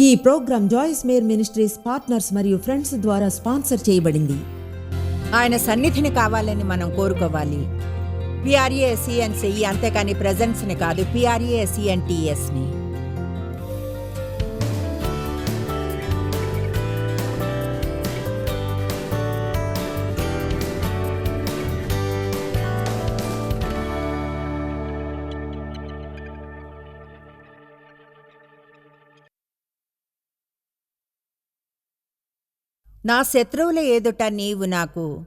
ఈ programme Joyce Meyer ministries partners మరియు friends ద్వారా స్పాన్సర్ చేయబడింది. ఆయన సన్నిధిని కావాలని మనం కోరుకోవాలి. పిఆర్ఏ సిఎన్సి అంతేకాని ప్రెజెన్స్ని కాదు పిఆర్ఏ సిఎన్టీఎస్ని నా శత్రువుల ఎదుట నీవు నాకు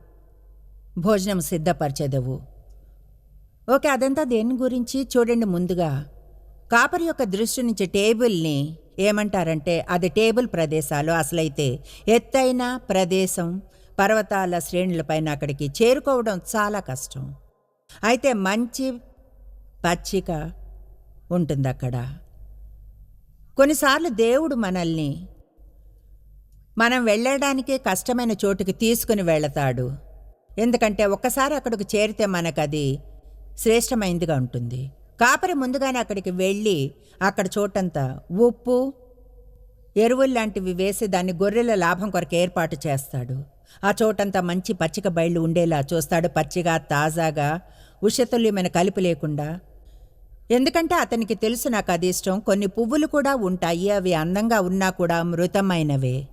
భోజనం సిద్ధపరచెదవు. ఓకే అదంతా దేని గురించి? చూడండి ముందుగా. కాపరి యొక్క దృష్టి నుంచి టేబుల్ని ఏమంటారంటే అది టేబుల్ ప్రదేశాలు. అసలైతే ఎత్తైన ప్రదేశం పర్వతాల శ్రేణులపైన అక్కడికి చేరుకోవడం చాలా కష్టం. అయితే మంచి పచ్చిక ఉంటుంది అక్కడ కొన్నిసార్లు దేవుడు మనల్ని మనం వెళ్ళడానికే కష్టమైన చోటుకి తీసుకుని వెళతాడు. ఎందుకంటే ఒక్కసారి అక్కడికి చేరితే మనకది శ్రేష్టమైందిగా ఉంటుంది. కాపరి ముందుగానే అక్కడికి వెళ్ళి అక్కడ చోటంతా ఉప్పు ఎరువులు లాంటివి వేసి దాన్ని గొర్రెల లాభం కొరకు ఏర్పాటు చేస్తాడు. ఆ చోటంతా మంచి పచ్చిక బయళ్ళు ఉండేలా చూస్తాడు. పచ్చిగా తాజాగా ఉషతుల్యమైన కలిపి లేకుండా. ఎందుకంటే అతనికి తెలుసు నాకు అది ఇష్టం. కొన్ని పువ్వులు కూడా ఉంటాయి. అవి అందంగా ఉన్నా కూడా మృతమైనవే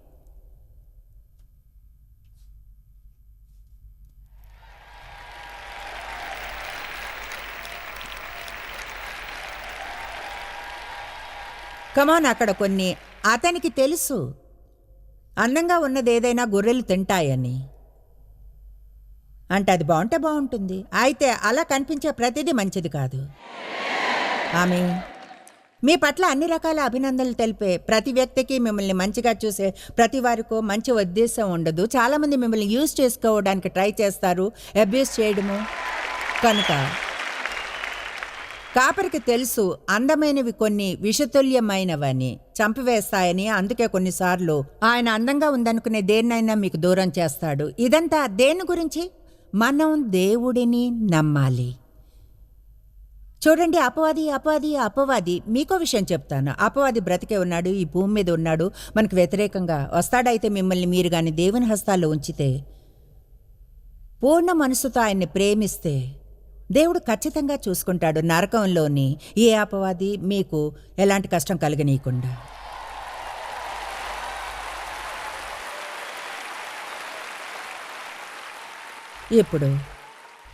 కమాన్ అక్కడ కొన్ని. అతనికి తెలుసు. అందంగా ఉన్నది ఏదైనా గొర్రెలు తింటాయని. అంటే అది బాగుంటే బాగుంటుంది. అయితే అలా కనిపించే ప్రతిదీ మంచిది కాదు. ఆమె. మీ పట్ల అన్ని రకాల అభినందనలు తెలిపే ప్రతి వ్యక్తికి మిమ్మల్ని మంచిగా చూసే ప్రతి వారికో మంచి ఉద్దేశం ఉండదు. చాలామంది మిమ్మల్ని యూజ్ చేసుకోవడానికి ట్రై చేస్తారు అబ్యూస్ చేయడము. కనుక కాపరికి తెలుసు అందమైనవి కొన్ని విషతుల్యమైనవని చంపివేస్తాయని అందుకే కొన్నిసార్లు ఆయన అందంగా ఉందనుకునే దేన్నైనా మీకు దూరం చేస్తాడు. ఇదంతా దేని గురించి? మనం దేవుడిని నమ్మాలి. చూడండి అపవాది అపవాది అపవాది. మీకో విషయం చెప్తాను. అపవాది బ్రతికే ఉన్నాడు ఈ భూమి మీద ఉన్నాడు. మనకు వ్యతిరేకంగా వస్తాడైతే మిమ్మల్ని మీరు కానీ దేవుని హస్తాల్లో ఉంచితే పూర్ణ మనసుతో ఆయన్ని ప్రేమిస్తే దేవుడు ఖచ్చితంగా చూసుకుంటాడు నరకంలోని ఏ అపవాది మీకు ఎలాంటి కష్టం కలగనీయకుండా. ఇప్పుడు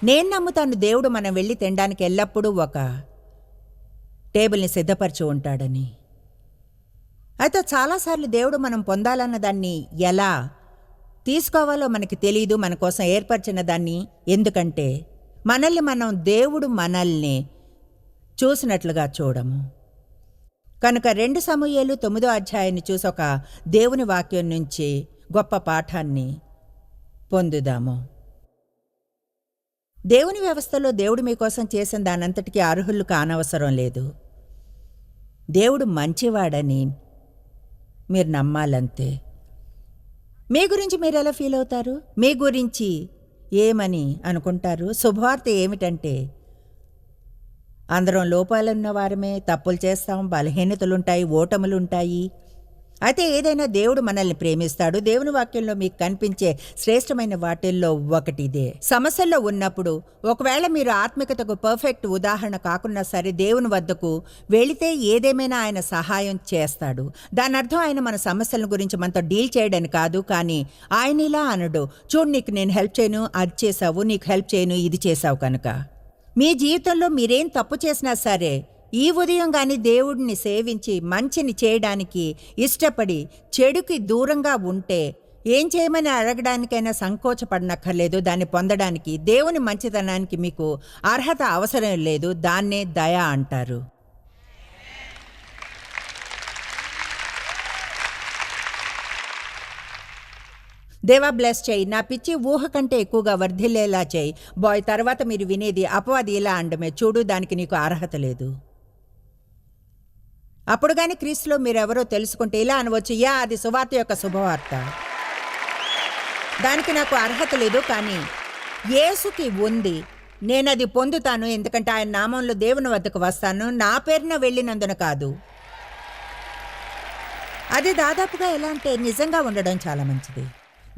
నేను నమ్ముతాను దేవుడు మనం వెళ్ళి తినడానికి ఎల్లప్పుడూ ఒక టేబుల్ని సిద్ధపరచి ఉంటాడని. అయితే చాలాసార్లు దేవుడు మనం పొందాలన్న దాన్ని ఎలా తీసుకోవాలో మనకి తెలియదు మన కోసం ఏర్పరిచిన దాన్ని ఎందుకంటే మనల్ని మనం దేవుడు మనల్ని చూసినట్లుగా చూడము. కనుక రెండు సమూహలు తొమ్మిదో అధ్యాయాన్ని చూసి ఒక దేవుని వాక్యం నుంచి గొప్ప పాఠాన్ని పొందుదాము. దేవుని వ్యవస్థలో దేవుడు మీకోసం చేసిన దానంతటికీ అర్హులు కానవసరం లేదు. దేవుడు మంచివాడని మీరు నమ్మాలంతే. మీ గురించి మీరు ఎలా ఫీల్ అవుతారు? మీ గురించి ఏమని అనుకుంటారు? శుభవార్త ఏమిటంటే అందరం లోపాలున్న వారమే తప్పులు చేస్తాం బలహీనతలుంటాయి ఓటములుంటాయి అయితే ఏదైనా దేవుడు మనల్ని ప్రేమిస్తాడు. దేవుని వాక్యంలో మీకు కనిపించే శ్రేష్టమైన వాటిల్లో ఒకటి ఇదే సమస్యల్లో ఉన్నప్పుడు ఒకవేళ మీరు ఆత్మికతకు పర్ఫెక్ట్ ఉదాహరణ కాకున్నా సరే దేవుని వద్దకు వెళితే ఏదేమైనా ఆయన సహాయం చేస్తాడు. దాని అర్థం ఆయన మన సమస్యల గురించి మనతో డీల్ చేయడని కాదు. కానీ ఆయన ఇలా అనడు చూడు నీకు నేను హెల్ప్ చేయను అది చేసావు నీకు హెల్ప్ చేయను ఇది చేసావు కనుక. మీ జీవితంలో మీరేం తప్పు చేసినా సరే ఈ ఉదయం గాని దేవుడిని సేవించి మంచిని చేయడానికి ఇష్టపడి చెడుకి దూరంగా ఉంటే ఏం చేయమని అడగడానికైనా సంకోచపడనక్కర్లేదు. దాన్ని పొందడానికి దేవుని మంచితనానికి మీకు అర్హత అవసరం లేదు. దాన్నే దయ అంటారు. దేవా బ్లెస్ చేయి. నా పిచ్చి ఊహ కంటే ఎక్కువగా వర్ధిల్లేలా చేయి. బాయ్ తర్వాత మీరు వినేది అపవాది ఇలా అండమే. చూడు దానికి నీకు అర్హత లేదు. అప్పుడు కానీ క్రీస్తులో మీరెవరో తెలుసుకుంటే ఇలా అనవచ్చు యా అది సువార్త యొక్క శుభవార్త. దానికి నాకు అర్హత లేదు కానీ యేసుకి ఉంది. నేను అది పొందుతాను ఎందుకంటే ఆయన నామంలో దేవుని వద్దకు వస్తాను నా పేరున వెళ్ళినందున కాదు. అది దాదాపుగా ఎలా అంటే నిజంగా ఉండడం చాలా మంచిది.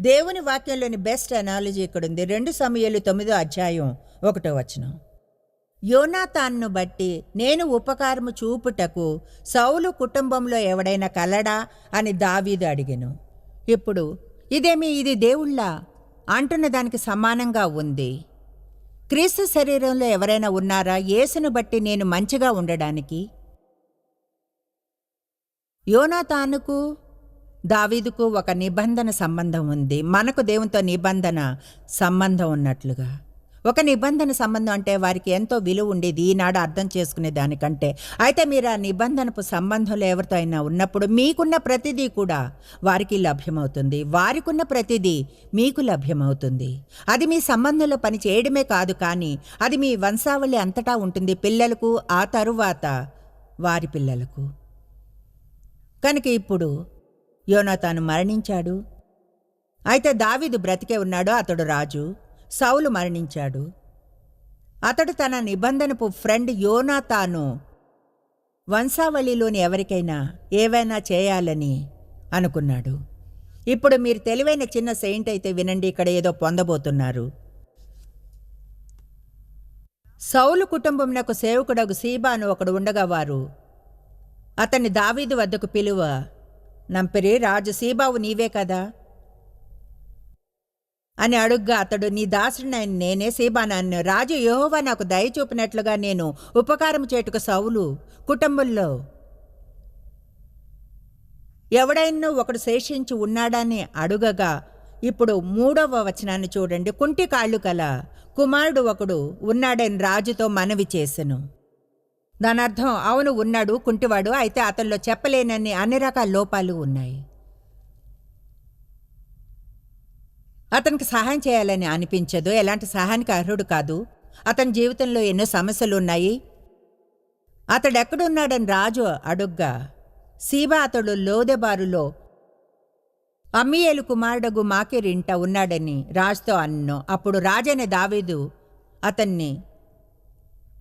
దేవుని వాక్యంలోని బెస్ట్ అనాలజీ ఇక్కడ ఉంది రెండు సమయాలు తొమ్మిదో అధ్యాయం ఒకటో వచనం. యోనాతాన్ను బట్టి నేను ఉపకారము చూపుటకు సౌలు కుటుంబంలో ఎవడైనా కలడా? అని దావీదు అడిగెను. ఇప్పుడు ఇదేమి ఇది దేవుళ్ళ? అంటున్న దానికి సమానంగా ఉంది. క్రీస్తు శరీరంలో ఎవరైనా ఉన్నారా? యేసును బట్టి నేను మంచిగా ఉండడానికి? యోనాతానుకు దావీదుకు ఒక నిబంధన సంబంధం ఉంది. మనకు దేవునితో నిబంధన సంబంధం ఉన్నట్లుగా. ఒక నిబంధన సంబంధం అంటే వారికి ఎంతో విలువ ఉండేది ఈనాడు అర్థం చేసుకునే దానికంటే. అయితే మీరు ఆ నిబంధనపు సంబంధంలో ఎవరితో అయినా ఉన్నప్పుడు మీకున్న ప్రతిదీ కూడా వారికి లభ్యమవుతుంది. వారికున్న ప్రతిదీ మీకు లభ్యమవుతుంది. అది మీ సంబంధంలో పని చేయడమే కాదు కానీ అది మీ వంశావళి అంతటా ఉంటుంది. పిల్లలకు ఆ తరువాత వారి పిల్లలకు. కనుక ఇప్పుడు యోనాతాను మరణించాడు. అయితే దావీదు బ్రతికే ఉన్నాడు. అతడు రాజు. సౌలు మరణించాడు. అతడు తన నిబంధనపు ఫ్రెండ్ యోనాతాను వంశావళిలోని ఎవరికైనా ఏవైనా చేయాలని అనుకున్నాడు. ఇప్పుడు మీరు తెలివైన చిన్న సెయింట్ అయితే వినండి ఇక్కడ ఏదో పొందబోతున్నారు. సౌలు కుటుంబంనకు సేవకుడగు సీబాను ఒకడు ఉండగా వారు అతన్ని దావీదు వద్దకు పిలువ. నంపిరి రాజు సీబావు నీవే కదా? అని అడుగ్గా అతడు నీ దాసుడినైన నేనే సీబానాన్ని రాజు యహోవా నాకు దయ చూపినట్లుగా నేను ఉపకారం చేటుకు సౌలు కుటుంబంలో. ఎవడైనా ఒకడు శేషించి ఉన్నాడని అడుగగా ఇప్పుడు మూడవ వచనాన్ని చూడండి. కుంటి కాళ్ళు కల కుమారుడు ఒకడు ఉన్నాడని రాజుతో మనవి చేసెను. దానర్థం అవును ఉన్నాడు కుంటివాడు. అయితే అతనిలో చెప్పలేనని అన్ని రకాల లోపాలు ఉన్నాయి. అతనికి సహాయం చేయాలని అనిపించదు. ఎలాంటి సహాయానికి అర్హుడు కాదు. అతని జీవితంలో ఎన్నో సమస్యలు ఉన్నాయి రాజు అడుగ్గా సీబా అతడు లోదెబారులో అమ్మియేలు కుమారుడగు మాకిరింట ఉన్నాడని రాజుతో అన్నో అప్పుడు రాజైన దావీదు అతన్ని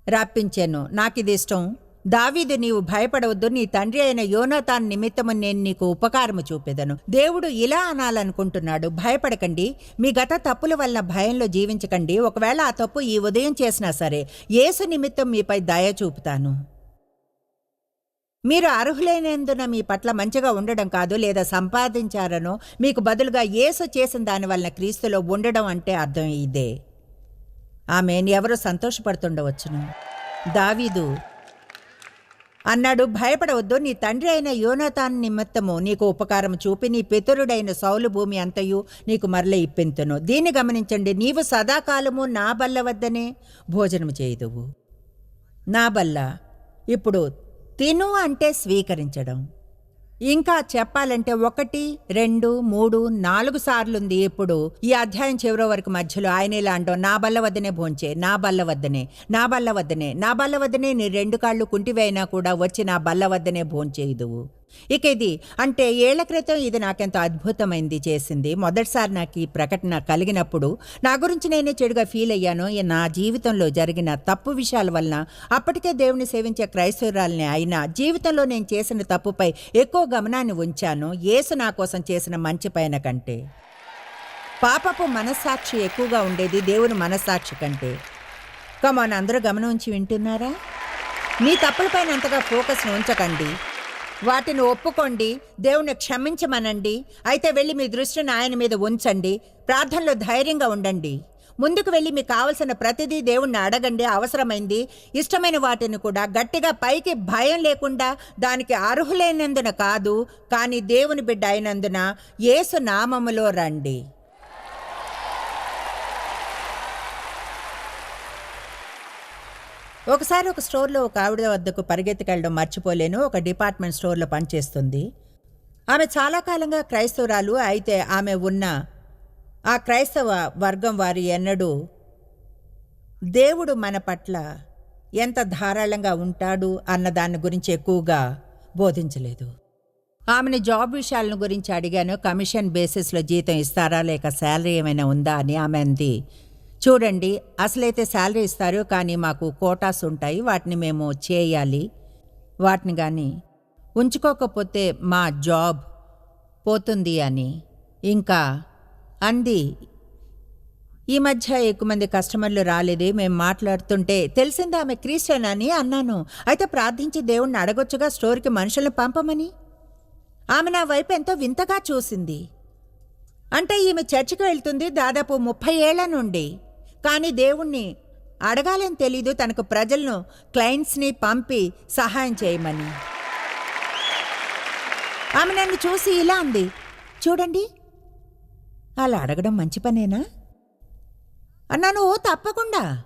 రప్పించాను. నాకిది ఇష్టం. దావీదు నీవు భయపడవద్దు. నీ తండ్రి అయిన యోనాతాన్ నిమిత్తము నేను నీకు ఉపకారము చూపెదను. దేవుడు ఇలా అనాలనుకుంటున్నాడు. భయపడకండి. మీ గత తప్పుల వలన భయంలో జీవించకండి. ఒకవేళ ఆ తప్పు ఈ ఉదయం చేసినా సరే యేసు నిమిత్తం మీపై దయ చూపుతాను. మీరు అర్హులైనందున మీ పట్ల మంచిగా ఉండడం కాదు లేదా సంపాదించారనో మీకు బదులుగా ఏసు చేసిన దాని వలన క్రీస్తులో ఉండడం అంటే అర్థం ఇదే. ఆమె ఎవరో సంతోషపడుతుండవచ్చును? దావీదు అన్నాడు భయపడవద్దు నీ తండ్రి అయిన యోనతాన్ నిమిత్తము నీకు ఉపకారం చూపి నీ పితరుడైన సౌలు భూమి అంతయు నీకు మరల ఇప్పింతును. దీన్ని గమనించండి నీవు సదాకాలము నా బల్ల వద్దనే భోజనము చేయుదువు. నా బల్ల ఇప్పుడు తిను అంటే స్వీకరించడం. ఇంకా చెప్పాలంటే ఒకటి రెండు మూడు నాలుగు సార్లుంది ఇప్పుడు. ఈ అధ్యాయం చివరి వరకు మధ్యలో ఆయన ఇలా అంటాం నా బల్ల వద్దనే భోంచే నా బల్ల వద్దనే నా బల్ల వద్దనే నా బల్ల వద్దనే నీ రెండు కాళ్ళు కుంటివైనా కూడా వచ్చి నా బల్ల వద్దనే భోంచేయుదువు ఇక ఇది అంటే ఏళ్ళ క్రితం ఇది నాకెంతో అద్భుతమైంది చేసింది. మొదటిసారి నాకు ఈ ప్రకటన కలిగినప్పుడు నా గురించి నేనే చెడుగా ఫీల్ అయ్యాను. నా జీవితంలో జరిగిన తప్పు విషయాల వలన అప్పటికే దేవుని సేవించే క్రైస్తవురాల్ని అయినా జీవితంలో నేను చేసిన తప్పుపై ఎక్కువ గమనాన్ని ఉంచాను. యేసు నా కోసం చేసిన మంచి పైన కంటే. పాపపు మనస్సాక్షి ఎక్కువగా ఉండేది దేవుని మనస్సాక్షి కంటే. కమాన్ అందరూ గమనం ఉంచి వింటున్నారా? మీ తప్పులపైన అంతగా ఫోకస్ను ఉంచకండి. వాటిని ఒప్పుకోండి దేవుని క్షమించమనండి. అయితే వెళ్ళి మీ దృష్టిని ఆయన మీద ఉంచండి. ప్రార్థనలో ధైర్యంగా ఉండండి. ముందుకు వెళ్ళి మీకు కావలసిన ప్రతిదీ దేవుణ్ణి అడగండి. అవసరమైంది. ఇష్టమైన వాటిని కూడా గట్టిగా పైకి భయం లేకుండా దానికి అర్హులైనందున కాదు కానీ దేవుని బిడ్డ అయినందున యేసు నామములో రండి. ఒకసారి ఒక స్టోర్లో ఒక ఆవిడ వద్దకు పరిగెత్తుకెళ్ళడం మర్చిపోలేను. ఒక డిపార్ట్మెంట్ స్టోర్లో పనిచేస్తుంది. ఆమె చాలా కాలంగా క్రైస్తవురాలు. అయితే ఆమె ఉన్న ఆ క్రైస్తవ వర్గం వారి ఎన్నడూ దేవుడు మన పట్ల ఎంత ధారాళంగా ఉంటాడు అన్న దాని గురించి ఎక్కువగా బోధించలేదు. ఆమెని జాబ్ విషయాలను గురించి అడిగాను. కమిషన్ బేసిస్లో జీతం ఇస్తారా లేక శాలరీ ఏమైనా ఉందా అని ఆమె అంది. చూడండి అసలైతే శాలరీ ఇస్తారు కానీ మాకు కోటాస్ ఉంటాయి వాటిని మేము చేయాలి. వాటిని కానీ ఉంచుకోకపోతే మా జాబ్ పోతుంది అని. ఇంకా అంది. ఈ మధ్య ఎక్కువ మంది కస్టమర్లు రాలేదు మేము మాట్లాడుతుంటే తెలిసింది ఆమె క్రిస్టియన్ అని అన్నాను. అయితే ప్రార్థించి దేవుణ్ణి అడగొచ్చుగా స్టోర్కి మనుషులను పంపమని? ఆమె నా వైపు ఎంతో వింతగా చూసింది. అంటే ఈమె చర్చికి వెళ్తుంది దాదాపు ముప్పై ఏళ్ళ నుండి. కానీ దేవుణ్ణి అడగాలని తెలీదు. తనకు ప్రజలను క్లయింట్స్ని పంపి సహాయం చేయమని. ఆమె నన్ను చూసి ఇలా అంది. చూడండి అలా అడగడం మంచి పనేనా? అన్నాను తప్పకుండా.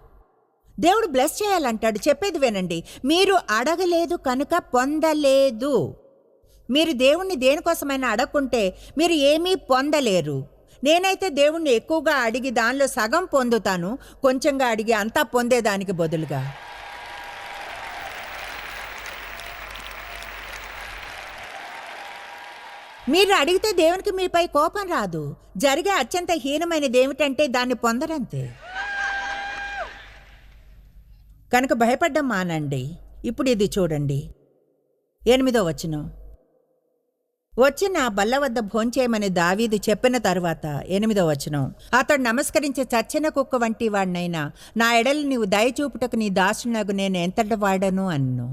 దేవుడు బ్లెస్ చేయాలంటాడు. చెప్పేది వినండి. మీరు అడగలేదు కనుక పొందలేదు. మీరు దేవుణ్ణి దేనికోసమైనా అడగకుంటే మీరు ఏమీ పొందలేరు. నేనైతే దేవుణ్ణి ఎక్కువగా అడిగి దానిలో సగం పొందుతాను. కొంచెంగా అడిగి అంతా పొందేదానికి బదులుగా. మీరు అడిగితే దేవునికి మీపై కోపం రాదు. జరిగే అత్యంత హీనమైనది ఏమిటంటే దాన్ని పొందరంతే కనుక భయపడ్డం మానండి. ఇప్పుడు ఇది చూడండి. ఎనిమిదో వచనం. వచ్చి నా బల్ల వద్ద భోంచేయమని దావీదు చెప్పిన తరువాత ఎనిమిదో వచనం. అతడు నమస్కరించే చచ్చిన కుక్క వంటి వాడినైనా నా ఎడలు నీవు దయచూపుటకు నీ దాసునగు నేను ఎంతటి వాడను అన్ను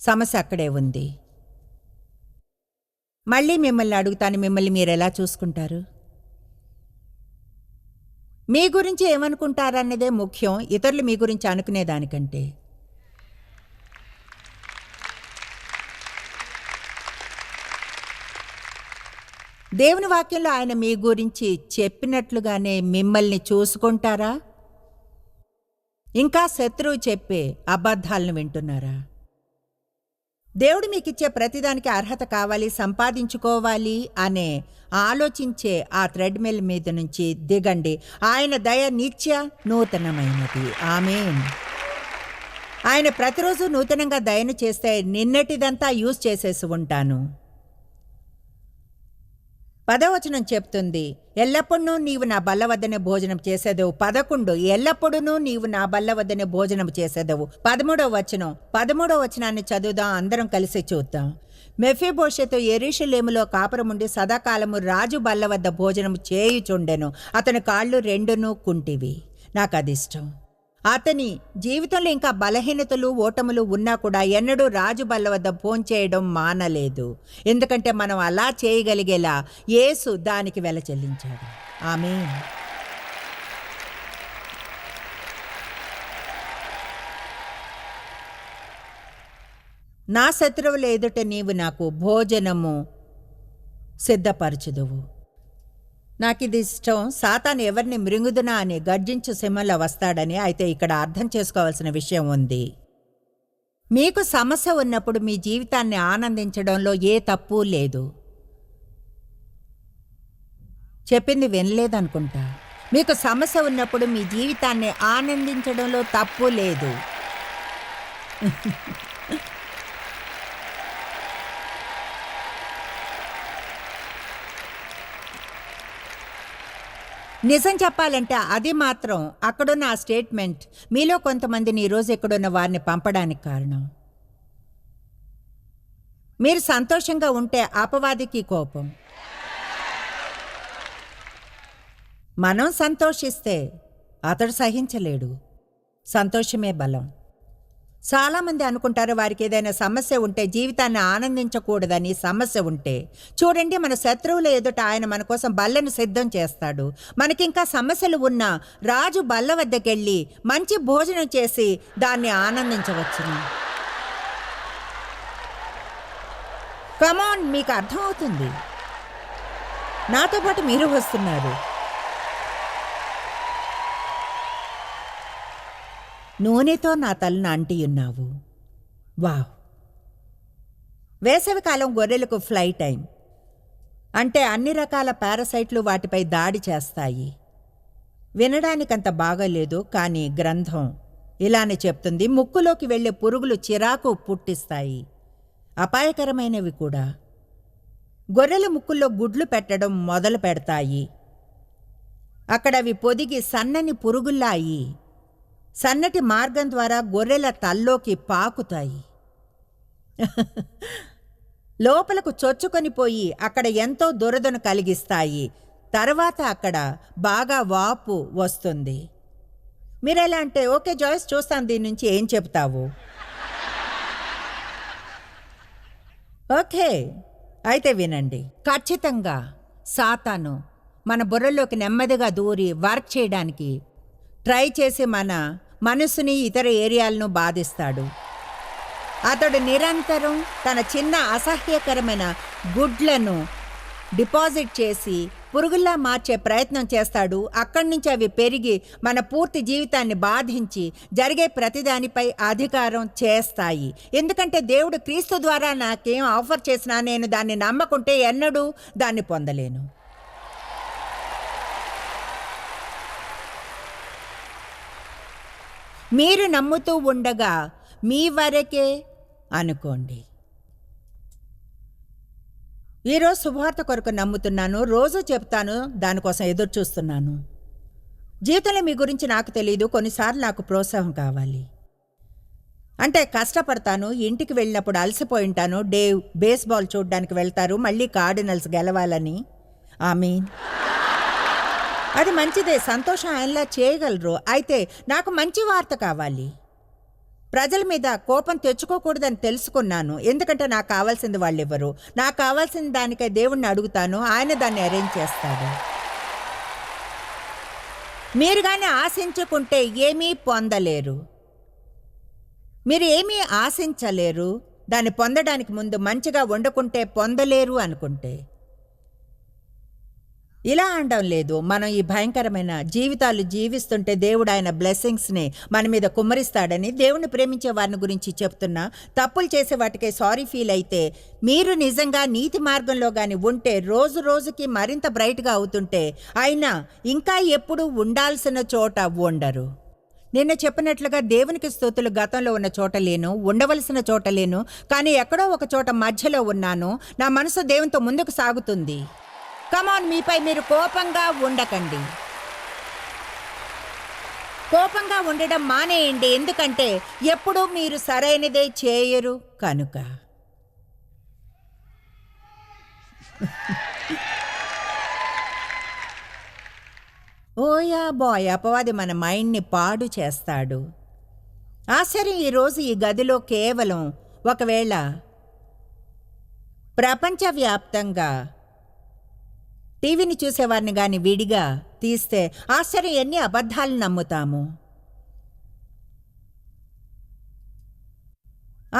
సమస్య అక్కడే ఉంది. మళ్ళీ మిమ్మల్ని అడుగుతాను మిమ్మల్ని మీరు ఎలా చూసుకుంటారు? మీ గురించి ఏమనుకుంటారన్నదే ముఖ్యం ఇతరులు మీ గురించి అనుకునేదానికంటే. దేవుని వాక్యంలో ఆయన మీ గురించి చెప్పినట్లుగానే మిమ్మల్ని చూసుకుంటారా? ఇంకా శత్రువు చెప్పే అబద్ధాలను వింటున్నారా? దేవుడు మీకు ఇచ్చే ప్రతిదానికి అర్హత కావాలి సంపాదించుకోవాలి అనే ఆలోచించే ఆ థ్రెడ్మిల్ మీద నుంచి దిగండి. ఆయన దయ నిత్య నూతనమైనది. ఆమె ఆయన ప్రతిరోజు నూతనంగా దయను చేస్తే నిన్నటిదంతా యూజ్ చేసేసి ఉంటాను. పదవచనం చెప్తుంది ఎల్లప్పుడూ నీవు నా బల్ల వద్దనే భోజనం చేసేదవు. పదకొండు ఎల్లప్పుడూ నీవు నా బల్ల వద్దనే భోజనం చేసేదవు. పదమూడవ వచనం పదమూడవ వచనాన్ని చదువుదాం అందరం కలిసి చూద్దాం. మెఫీభోషతో ఎరీషలేములో కాపురముండి సదాకాలము రాజు బల్ల వద్ద భోజనం చేయుచుండెను. అతని కాళ్ళు రెండునూ కుంటివి. నాకు అది ఇష్టం అతని జీవితంలో ఇంకా బలహీనతలు ఓటములు ఉన్నా కూడా ఎన్నడూ రాజు బల్ల వద్ద భోంచేయడం మానలేదు. ఎందుకంటే మనం అలా చేయగలిగేలా యేసు దానికి వెల చెల్లించాడు. ఆమె నా శత్రువుల ఎదుట నీవు నాకు భోజనము సిద్ధపరచుదువు. నాకిది ఇష్టం సాతాను ఎవరిని మృంగుదునా అని గర్జించు సింహంలో వస్తాడని అయితే ఇక్కడ అర్థం చేసుకోవాల్సిన విషయం ఉంది. మీకు సమస్య ఉన్నప్పుడు మీ జీవితాన్ని ఆనందించడంలో ఏ తప్పు లేదు. చెప్పింది వినలేదనుకుంటా. మీకు సమస్య ఉన్నప్పుడు మీ జీవితాన్ని ఆనందించడంలో తప్పు లేదు. నిజం చెప్పాలంటే అది మాత్రం అక్కడున్న ఆ స్టేట్మెంట్ మీలో కొంతమందిని ఈరోజు ఎక్కడున్న వారిని పంపడానికి కారణం. మీరు సంతోషంగా ఉంటే అపవాదికి కోపం. మనం సంతోషిస్తే అతడు సహించలేడు. సంతోషమే బలం. చాలామంది అనుకుంటారు వారికి ఏదైనా సమస్య ఉంటే జీవితాన్ని ఆనందించకూడదని సమస్య ఉంటే. చూడండి మన శత్రువుల ఎదుట ఆయన మన కోసం బల్లను సిద్ధం చేస్తాడు. మనకింకా సమస్యలు ఉన్నా రాజు బల్ల వద్దకెళ్ళి మంచి భోజనం చేసి దాన్ని ఆనందించవచ్చును. కమాన్ మీకు అర్థమవుతుంది. నాతో పాటు మీరు వస్తున్నారు. నూనెతో నా తలను అంటియున్నావు వావ్. వేసవికాలం గొర్రెలకు ఫ్లై టైం. అంటే అన్ని రకాల పారసైట్లు వాటిపై దాడి చేస్తాయి. వినడానికంత బాగలేదు కానీ గ్రంథం ఇలానే చెప్తుంది. ముక్కులోకి వెళ్ళే పురుగులు చిరాకు పుట్టిస్తాయి. అపాయకరమైనవి కూడా. గొర్రెల ముక్కుల్లో గుడ్లు పెట్టడం మొదలు పెడతాయి. అక్కడ అవి పొదిగి సన్నని పురుగుల్లా అయి సన్నటి మార్గం ద్వారా గొర్రెల తల్లోకి పాకుతాయి. లోపలకు చొచ్చుకొని పోయి అక్కడ ఎంతో దురదను కలిగిస్తాయి. తర్వాత అక్కడ బాగా వాపు వస్తుంది. మీరు ఎలా అంటే ఓకే జాయిస్ చూస్తాను దీని నుంచి ఏం చెప్తావు? ఓకే అయితే వినండి. ఖచ్చితంగా సాతాను మన బుర్రలోకి నెమ్మదిగా దూరి వర్క్ చేయడానికి ట్రై చేసి మన మనసుని ఇతర ఏరియాలను బాధిస్తాడు. అతడు నిరంతరం తన చిన్న అసహ్యకరమైన గుడ్లను డిపాజిట్ చేసి పురుగుల్లా మార్చే ప్రయత్నం చేస్తాడు. అక్కడి నుంచి అవి పెరిగి మన పూర్తి జీవితాన్ని బాధించి జరిగే ప్రతిదానిపై అధికారం చేస్తాయి. ఎందుకంటే దేవుడు క్రీస్తు ద్వారా నాకేం ఆఫర్ చేసినా నేను దాన్ని నమ్మకుంటే ఎన్నడూ దాన్ని పొందలేను. మీరు నమ్ముతూ ఉండగా మీ వరకే అనుకోండి. ఈరోజు శుభార్త కొరకు నమ్ముతున్నాను రోజు చెప్తాను దానికోసం ఎదురు చూస్తున్నాను. జీవితంలో మీ గురించి నాకు తెలియదు కొన్నిసార్లు నాకు ప్రోత్సాహం కావాలి. అంటే కష్టపడతాను ఇంటికి వెళ్ళినప్పుడు అలసిపోయి ఉంటాను డేవ్ బేస్బాల్ చూడడానికి వెళ్తారు మళ్ళీ కార్డినల్స్ గెలవాలని. ఐ మీన్ అది మంచిదే సంతోషం ఆయనలా చేయగలరు? అయితే నాకు మంచి వార్త కావాలి. ప్రజల మీద కోపం తెచ్చుకోకూడదని తెలుసుకున్నాను. ఎందుకంటే నాకు కావాల్సింది వాళ్ళు ఇవ్వరు నాకు కావాల్సిన దానికై దేవుణ్ణి అడుగుతాను. ఆయన దాన్ని అరేంజ్ చేస్తాడు. మీరు కానీ ఆశించుకుంటే ఏమీ పొందలేరు. మీరు ఏమీ ఆశించలేరు. దాన్ని పొందడానికి ముందు మంచిగా వండుకుంటే పొందలేరు అనుకుంటే. ఇలా అనడం లేదు. మనం ఈ భయంకరమైన జీవితాలు జీవిస్తుంటే దేవుడు ఆయన బ్లెస్సింగ్స్ని మన మీద కుమ్మరిస్తాడని దేవుని ప్రేమించే వారిని గురించి చెప్తున్నా. తప్పులు చేసే వాటికే సారీ ఫీల్ అయితే మీరు నిజంగా నీతి మార్గంలో కానీ ఉంటే రోజు రోజుకి మరింత బ్రైట్గా అవుతుంటే అయినా ఇంకా ఎప్పుడు ఉండాల్సిన చోట ఉండరు. నిన్న చెప్పినట్లుగా దేవునికి స్తోతులు గతంలో ఉన్న చోట లేను ఉండవలసిన చోట లేను కానీ ఎక్కడో ఒక చోట మధ్యలో ఉన్నాను. నా మనసు దేవునితో ముందుకు సాగుతుంది. కమాన్ మీపై మీరు కోపంగా ఉండకండి. కోపంగా ఉండడం మానేయండి. ఎందుకంటే ఎప్పుడూ మీరు సరైనదే చేయరు కనుక. ఓయా బాయ్ అపవాది మన మైండ్ని పాడు చేస్తాడు. ఆశ్చర్యం ఈరోజు ఈ గదిలో కేవలం ఒకవేళ ప్రపంచవ్యాప్తంగా టీవీని చూసేవారిని గాని విడిగా తీస్తే ఆశ్చర్యం ఎన్ని అబద్ధాలు నమ్ముతాము.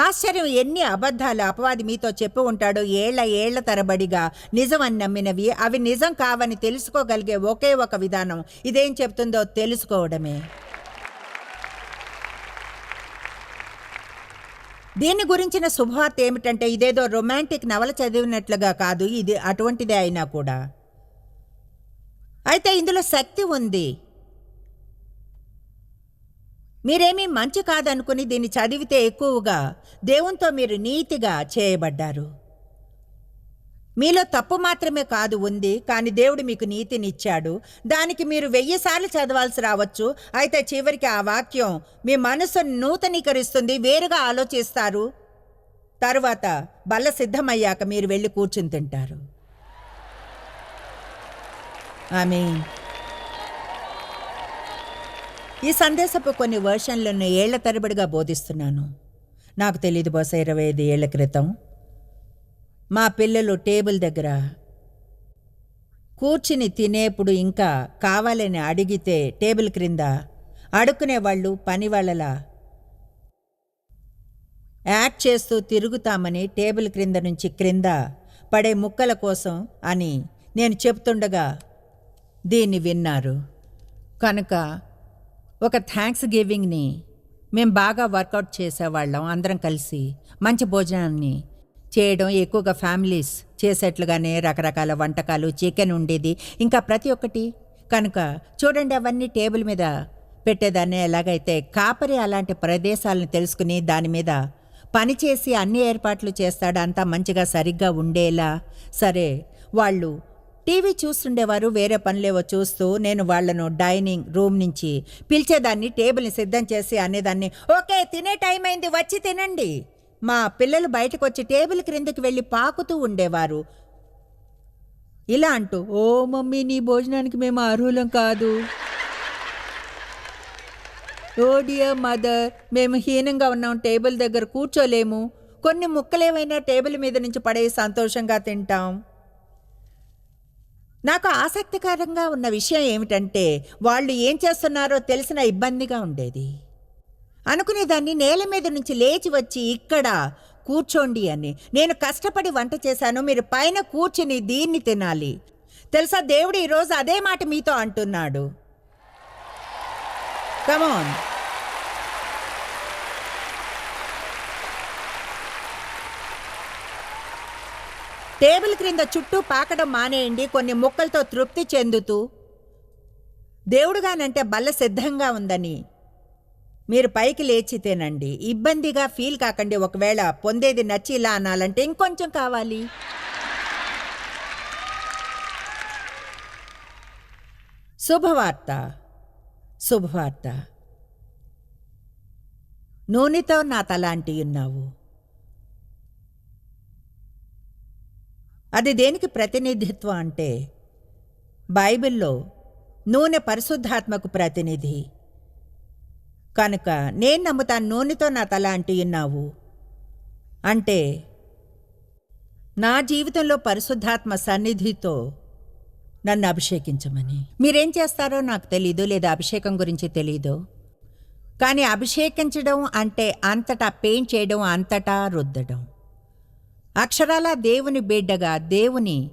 ఆశ్చర్యం ఎన్ని అబద్ధాలు అపవాది మీతో చెప్పు ఉంటాడో ఏళ్ళ ఏళ్ళ తరబడిగా నిజం అని నమ్మినవి అవి నిజం కావని తెలుసుకోగలిగే ఒకే ఒక విధానం. ఇదేం చెప్తుందో తెలుసుకోవడమే. దీని గురించిన శుభవార్త ఏమిటంటే ఇదేదో రొమాంటిక్ నవల చదివినట్లుగా కాదు ఇది అటువంటిదే అయినా కూడా. అయితే ఇందులో శక్తి ఉంది. మీరేమీ మంచి కాదనుకుని దీన్ని చదివితే ఎక్కువగా దేవునితో మీరు నీతిగా చేయబడ్డారు. మీలో తప్పు మాత్రమే కాదు ఉంది కానీ దేవుడు మీకు నీతినిచ్చాడు. దానికి మీరు వెయ్యి సార్లు చదవాల్సి రావచ్చు. అయితే చివరికి ఆ వాక్యం మీ మనసును నూతనీకరిస్తుంది వేరుగా ఆలోచిస్తారు. తరువాత బల్ల సిద్ధమయ్యాక మీరు వెళ్ళి కూర్చుని తింటారు. ఆమె ఈ సందేశపు కొన్ని వర్షన్లను ఏళ్ళ తరబడిగా బోధిస్తున్నాను. నాకు తెలియదు బహుశా ఇరవై ఐదు ఏళ్ళ క్రితం. మా పిల్లలు టేబుల్ దగ్గర కూర్చుని తినేప్పుడు ఇంకా కావాలని అడిగితే టేబుల్ క్రింద అడుక్కునే వాళ్ళు పని వాళ్ళలా యాక్ట్ చేస్తూ తిరుగుతామని టేబుల్ క్రింద నుంచి క్రింద పడే ముక్కల కోసం అని నేను చెప్తుండగా దీన్ని విన్నారు? కనుక ఒక థ్యాంక్స్ గివింగ్ని మేము బాగా వర్కౌట్ చేసేవాళ్ళం అందరం కలిసి మంచి భోజనాన్ని చేయడం ఎక్కువగా ఫ్యామిలీస్ చేసేట్లుగానే రకరకాల వంటకాలు చికెన్ ఉండేది. ఇంకా ప్రతి ఒక్కటి కనుక చూడండి అవన్నీ టేబుల్ మీద పెట్టేదాన్ని. ఎలాగైతే కాపరి అలాంటి ప్రదేశాలను తెలుసుకుని దాని మీద పనిచేసి అన్ని ఏర్పాట్లు చేస్తాడు అంతా మంచిగా సరిగ్గా ఉండేలా. సరే వాళ్ళు టీవీ చూస్తుండేవారు వేరే పనులేవో చూస్తూ నేను వాళ్ళను డైనింగ్ రూమ్ నుంచి పిలిచేదాన్ని టేబుల్ని సిద్ధం చేసి అనేదాన్ని ఓకే తినే టైం అయింది వచ్చి తినండి. మా పిల్లలు బయటకు వచ్చి టేబుల్ క్రిందకి వెళ్ళి పాకుతూ ఉండేవారు. ఇలా అంటూ ఓ మమ్మీ నీ భోజనానికి మేము అర్హులం కాదు. ఓ డియర్ మదర్ మేము హీనంగా ఉన్నాం టేబుల్ దగ్గర కూర్చోలేము. కొన్ని ముక్కలేమైనా టేబుల్ మీద నుంచి పడే సంతోషంగా తింటాం. నాకు ఆసక్తికరంగా ఉన్న విషయం ఏమిటంటే వాళ్ళు ఏం చేస్తున్నారో తెలిసిన ఇబ్బందిగా ఉండేది. అనుకునేదాన్ని నేల మీద నుంచి లేచి వచ్చి ఇక్కడ కూర్చోండి అని. నేను కష్టపడి వంట చేశాను మీరు పైన కూర్చుని దీన్ని తినాలి. తెలుసా దేవుడు ఈరోజు అదే మాట మీతో అంటున్నాడు. కమాన్ టేబుల్ క్రింద చుట్టూ పాకడం మానేయండి కొన్ని ముక్కలతో తృప్తి చెందుతూ. దేవుడుగానంటే బల్ల సిద్ధంగా ఉందని. మీరు పైకి లేచి తినండి. ఇబ్బందిగా ఫీల్ కాకండి. ఒకవేళ పొందేది నచ్చి ఇలా అనాలంటే ఇంకొంచెం కావాలి. శుభవార్త. శుభవార్త. నూనెతో నా తలాంటి ఉన్నావు. అది దేనికి ప్రతినిధిత్వం అంటే? బైబిల్లో నూనె పరిశుద్ధాత్మకు ప్రతినిధి. కనుక నేను నమ్ముతాను నూనెతో నా తల అంటున్నావు అంటే నా జీవితంలో పరిశుద్ధాత్మ సన్నిధితో నన్ను అభిషేకించమని. మీరేం చేస్తారో నాకు తెలీదు లేదా అభిషేకం గురించి తెలీదు. కానీ అభిషేకించడం అంటే అంతటా పెయింట్ చేయడం అంతటా రుద్దడం. అక్షరాల దేవుని బిడ్డగా దేవుని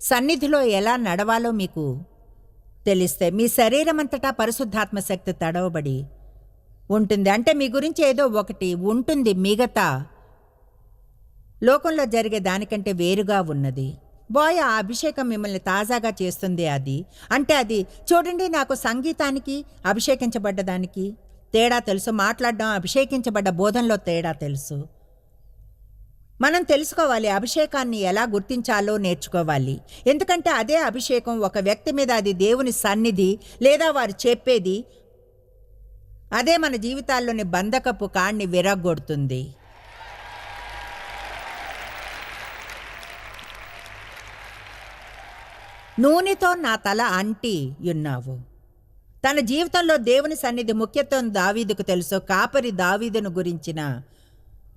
సన్నిధిలో ఎలా నడవాలో మీకు తెలిస్తే మీ శరీరం అంతటా పరిశుద్ధాత్మ శక్తి తడవబడి ఉంటుంది. అంటే మీ గురించి ఏదో ఒకటి ఉంటుంది. మిగతా లోకంలో జరిగే దానికంటే వేరుగా ఉన్నది. బాయ్ ఆ అభిషేకం మిమ్మల్ని తాజాగా చేస్తుంది అది. అంటే అది చూడండి నాకు సంగీతానికి అభిషేకించబడ్డదానికి తేడా తెలుసు మాట్లాడడం అభిషేకించబడ్డ బోధనలో తేడా తెలుసు. మనం తెలుసుకోవాలి అభిషేకాన్ని ఎలా గుర్తించాలో నేర్చుకోవాలి. ఎందుకంటే అదే అభిషేకం ఒక వ్యక్తి మీద అది దేవుని సన్నిధి లేదా వారు చెప్పేది అదే మన జీవితాల్లోని బంధకపు కాణ్ణి విరగొడుతుంది నూనెతో నా తల అంటి ఉన్నావు. తన జీవితంలో దేవుని సన్నిధి ముఖ్యత్వం దావీదుకు తెలుసు. కాపరి దావీదును గురించిన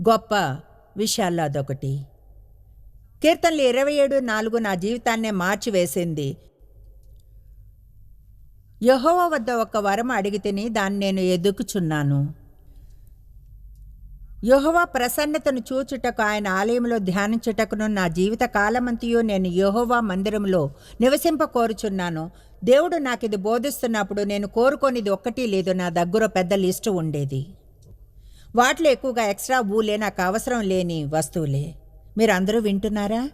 గొప్ప విషయాల్లో అదొకటి. కీర్తనలు ఇరవై ఏడు నాలుగు నా జీవితాన్నే మార్చివేసింది. యహోవ వద్ద ఒక వరం అడిగితేని దాన్ని నేను ఎదుకుచున్నాను యహోవ ప్రసన్నతను చూచుటకు ఆయన ఆలయంలో ధ్యానించుటకును నా జీవిత కాలమంతయు నేను యహోవా మందిరంలో నివసింప కోరుచున్నాను దేవుడు నాకు ఇది బోధిస్తున్నప్పుడు నేను కోరుకోనిది ఒక్కటి లేదు నా దగ్గర పెద్ద లిస్టు ఉండేది. వాటిలో ఎక్కువగా ఎక్స్ట్రా ఊలే నాకు అవసరం లేని వస్తువులే. మీరు అందరూ వింటున్నారా?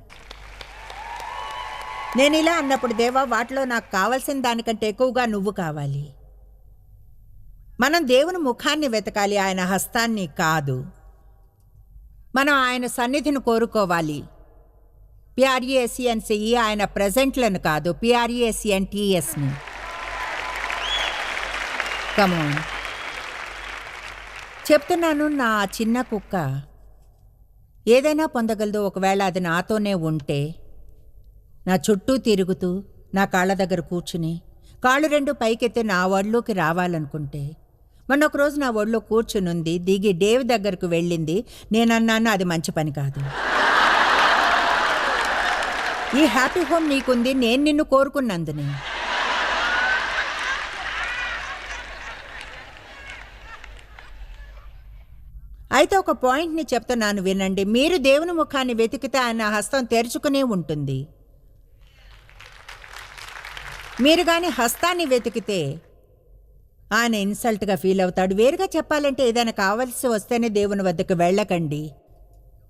నేను ఇలా అన్నప్పుడు దేవా వాటిలో నాకు కావలసిన దానికంటే ఎక్కువగా నువ్వు కావాలి. మనం దేవుని ముఖాన్ని వెతకాలి ఆయన హస్తాన్ని కాదు. మనం ఆయన సన్నిధిని కోరుకోవాలి. పిఆర్ఏసిఎన్సిఈ ఆయన ప్రజెంట్లను కాదు పిఆర్ఏసిఎన్టీఎస్ని కమోన్ చెప్తున్నాను నా చిన్న కుక్క. ఏదైనా పొందగలదు ఒకవేళ అది నాతోనే ఉంటే. నా చుట్టూ తిరుగుతూ నా కాళ్ళ దగ్గర కూర్చుని కాళ్ళు రెండు పైకెత్తి నా ఒళ్ళోకి రావాలనుకుంటే. మొన్న ఒక రోజు నా ఒళ్ళో కూర్చునుంది దిగి డేవ్ దగ్గరకు వెళ్ళింది. నేనన్నాను అది మంచి పని కాదు. ఈ హ్యాపీ హోమ్ నీకుంది నేను నిన్ను కోరుకున్నందునే. అయితే ఒక పాయింట్ని చెప్తున్నాను వినండి. మీరు దేవుని ముఖాన్ని వెతికితే ఆయన హస్తం తెరుచుకునే ఉంటుంది. మీరు కానీ హస్తాన్ని వెతికితే ఆయన ఇన్సల్ట్గా ఫీల్ అవుతాడు. వేరుగా చెప్పాలంటే ఏదైనా కావలసి వస్తేనే దేవుని వద్దకు వెళ్ళకండి.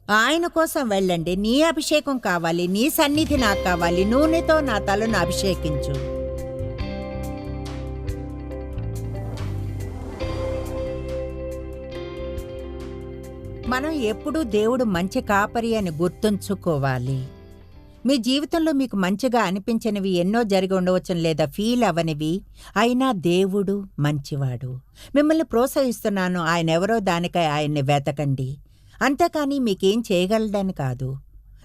ఆయన కోసం వెళ్ళండి. నీ అభిషేకం కావాలి. నీ సన్నిధి నాకు కావాలి. నూనెతో నా తలను అభిషేకించు. మనం ఎప్పుడూ దేవుడు మంచి కాపరి అని గుర్తుంచుకోవాలి. మీ జీవితంలో మీకు మంచిగా అనిపించనివి ఎన్నో జరిగి ఉండవచ్చు లేదా ఫీల్ అవనివి అయినా దేవుడు మంచివాడు. మిమ్మల్ని ప్రోత్సహిస్తున్నాను ఆయన ఎవరో దానికై ఆయన్ని వెతకండి. అంతేకాని మీకేం చేయగలడని కాదు.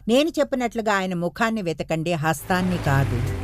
నేను చెప్పినట్లుగా ఆయన ముఖాన్ని వెతకండి హస్తాన్ని కాదు.